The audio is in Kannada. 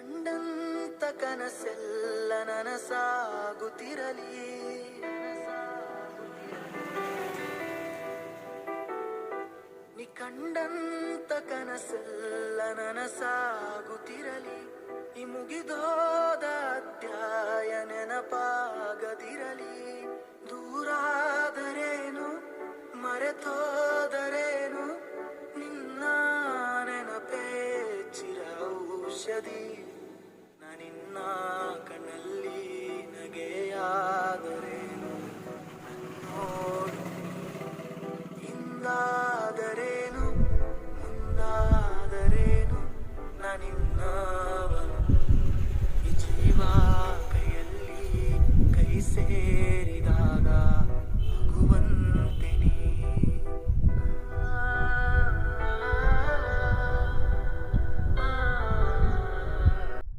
ಕಂಡಂತ ಕನಸೆಲ್ಲ ನನಸಾಗುತ್ತಿರಲಿ. ನೀ ಕಂಡಂತ ಕನಸೆಲ್ಲ ನನಸಾಗುತ್ತಿರಲಿ. ಈ ಮುಗಿದೋದ ಅಧ್ಯಾಯ ನೆನಪಾಗದಿರಲಿ. ದೂರಾದರೇನು ಮರೆತೋದರೇನು ക്ഷതി നനിന്നാകണം